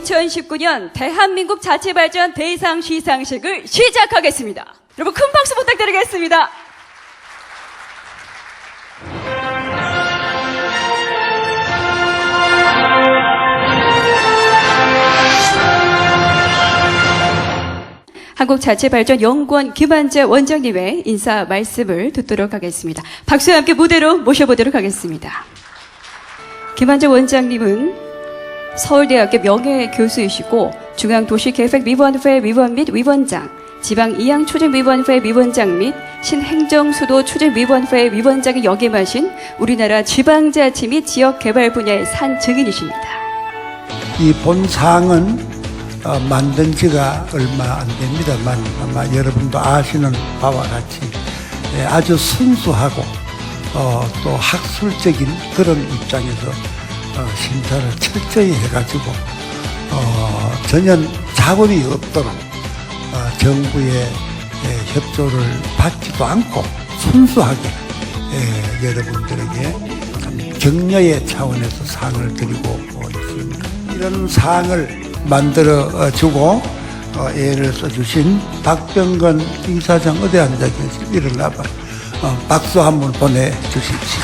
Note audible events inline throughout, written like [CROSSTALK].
2019년 대한민국 자치발전 대상 시상식을 시작하겠습니다. 여러분 큰 박수 부탁드리겠습니다. 한국자치발전연구원 김한재 원장님의 인사 말씀을 듣도록 하겠습니다. 박수와 함께 무대로 모셔보도록 하겠습니다. 김한재 원장님은 서울대학교 명예교수이시고 중앙도시계획위원회 위원 및 위원장, 지방이양추진위원회 위원장 및 신행정수도 추진위원회 위원장에 역임하신 우리나라 지방자치 및 지역개발 분야의 산 증인이십니다. 이 본상은 어, 만든 지가 얼마 안 됩니다만 아마 여러분도 아시는 바와 같이 예, 아주 순수하고 어, 또 학술적인 그런 입장에서 어, 심사를 철저히 해가지고 어, 전혀 자본이 없도록 어, 정부의 예, 협조를 받지도 않고 순수하게 예, 여러분들에게 참 격려의 차원에서 상을 드리고 있습니다. 이런 상을 만들어 어, 주고 어, 애를 써주신 박병건 이사장 어디 앉아 계시 일어나봐 어, 박수 한번 보내주십시오.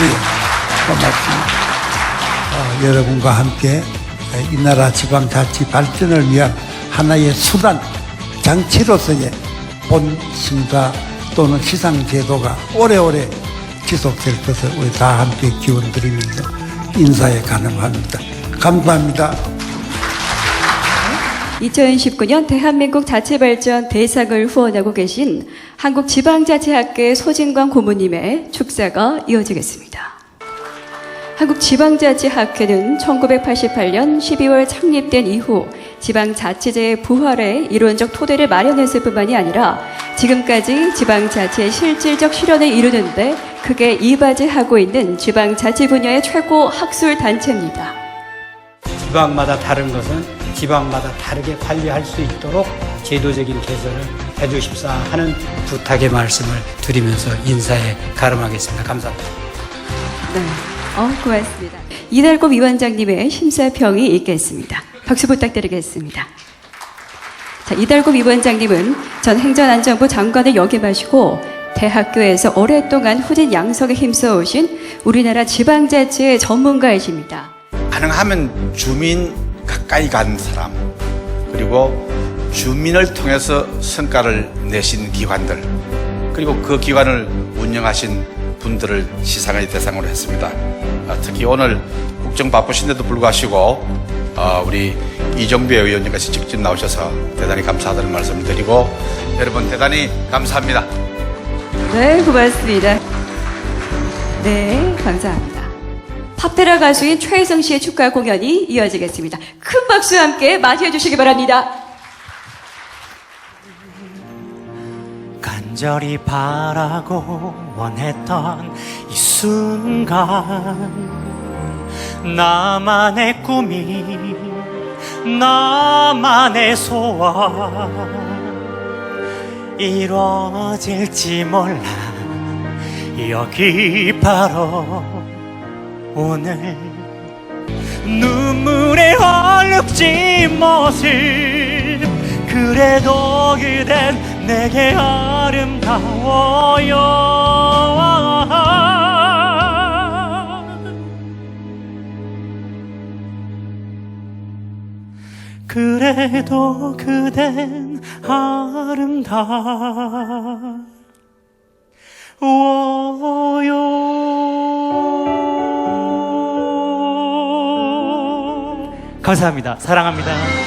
예, 고맙습니다. 어, 여러분과 함께 이 나라 지방자치 발전을 위한 하나의 수단, 장치로서의 본 심사 또는 시상 제도가 오래오래 지속될 것을 우리 다 함께 기원 드리면서 인사에 가능합니다. 감사합니다. 2019년 대한민국 자치발전 대상을 후원하고 계신 한국지방자치학회 소진광 고모님의 축사가 이어지겠습니다. 한국지방자치학회는 1988년 12월 창립된 이후 지방자치제의 부활에 이론적 토대를 마련했을 뿐만이 아니라 지금까지 지방자치의 실질적 실현을 이루는데 크게 이바지하고 있는 지방자치 분야의 최고 학술 단체입니다. 지방마다 다른 것은 지방마다 다르게 관리할 수 있도록 제도적인 개선을 해주십사 하는 부탁의 말씀을 드리면서 인사에 가름하겠습니다. 감사합니다. 네. 어, 고맙습니다. 이달곰 위원장님의 심사평이 있겠습니다. 박수 부탁드리겠습니다. 자, 이달곰 위원장님은 전 행정안전부 장관을 역임하시고 대학교에서 오랫동안 후진 양성에 힘써오신 우리나라 지방자치의 전문가이십니다. 가능하면 주민 가까이 간 사람 그리고 주민을 통해서 성과를 내신 기관들 그리고 그 기관을 운영하신 분들을 시상의 대상으로 했습니다. 아, 특히 오늘 국정 바쁘신데도 불구하시고 어, 우리 이정배 의원님께서 직접 나오셔서 대단히 감사하다는 말씀을 드리고 여러분 대단히 감사합니다. 네, 고맙습니다. 네, 감사합니다. 팝테라 가수인 최혜성 씨의 축가 공연이 이어지겠습니다. 큰 박수와 함께 맞이해 주시기 바랍니다. 간절히 바라고 원했던 이 순간. 나만의 꿈이 나만의 소원. 이루어질지 몰라. 여기 바로 오늘 눈물에 얼룩진 모습. 그래도 그댄 내게 아 름다워요 그래도 그댄 아름다워요 감사합니다. 사랑합니다.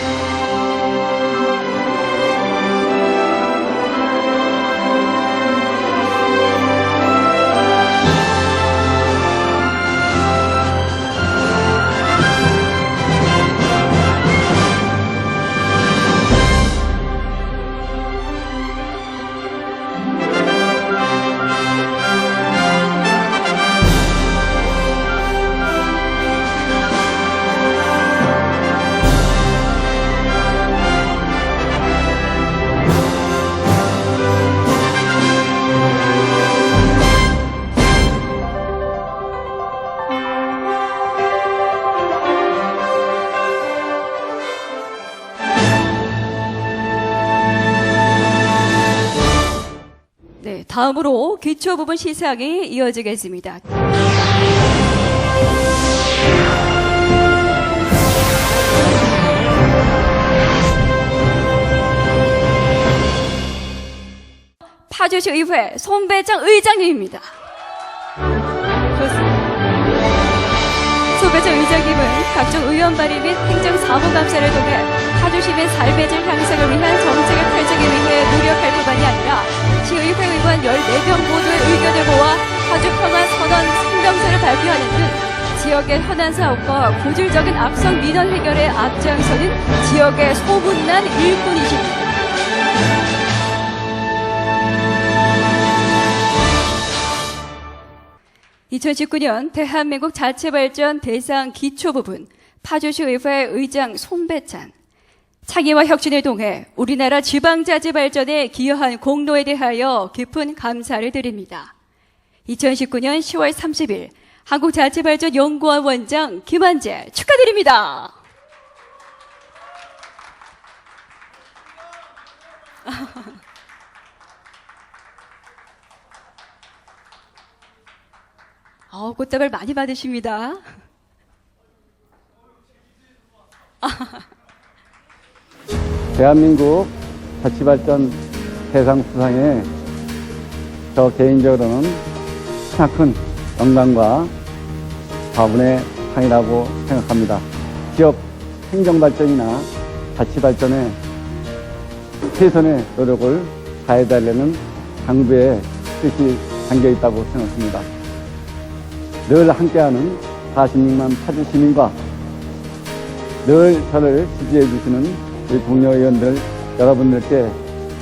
다음으로 기초 부분 시상이 이어지겠습니다. 파주시 의회 손배장 의장님입니다. 손배장 의장님은 각종 의원 발의 및 행정 사무 감사를 통해 파주시민 삶의 질 향상을 위한 정책의 펼치기 위해 노력할 뿐만이 아니라 시의회 의원 14명 모두의 의견을 모아 파주 평화 선언 성명서를 발표하는 등 지역의 현안 사업과 고질적인 악성 민원 해결에 앞장서는 지역의 소문난 일꾼이십니다. (2019년) 대한민국 자체발전 대상 기초 부분 파주시 의회 의장 송배찬 창의와 혁신을 통해 우리나라 지방자치 발전에 기여한 공로에 대하여 깊은 감사를 드립니다. 2019년 10월 30일 한국자치발전연구원 원장 김한재 축하드립니다. [LAUGHS] 어, 꽃다발 많이 받으십니다. [LAUGHS] 대한민국 자치발전 대상 수상에 저 개인적으로는 크나큰 영광과 과분의 상이라고 생각합니다. 지역 행정발전이나 자치발전에 최선의 노력을 다해달라는 당부의 뜻이 담겨 있다고 생각합니다. 늘 함께하는 46만 파주 시민과 늘 저를 지지해 주시는 우리 동료 의원들 여러분들께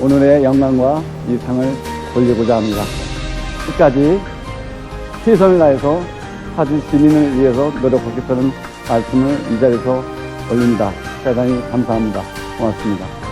오늘의 영광과 이 상을 돌리고자 합니다. 끝까지 최선을 다해서 파주 시민을 위해서 노력하겠다는 말씀을 이 자리에서 올립니다. 대단히 감사합니다. 고맙습니다.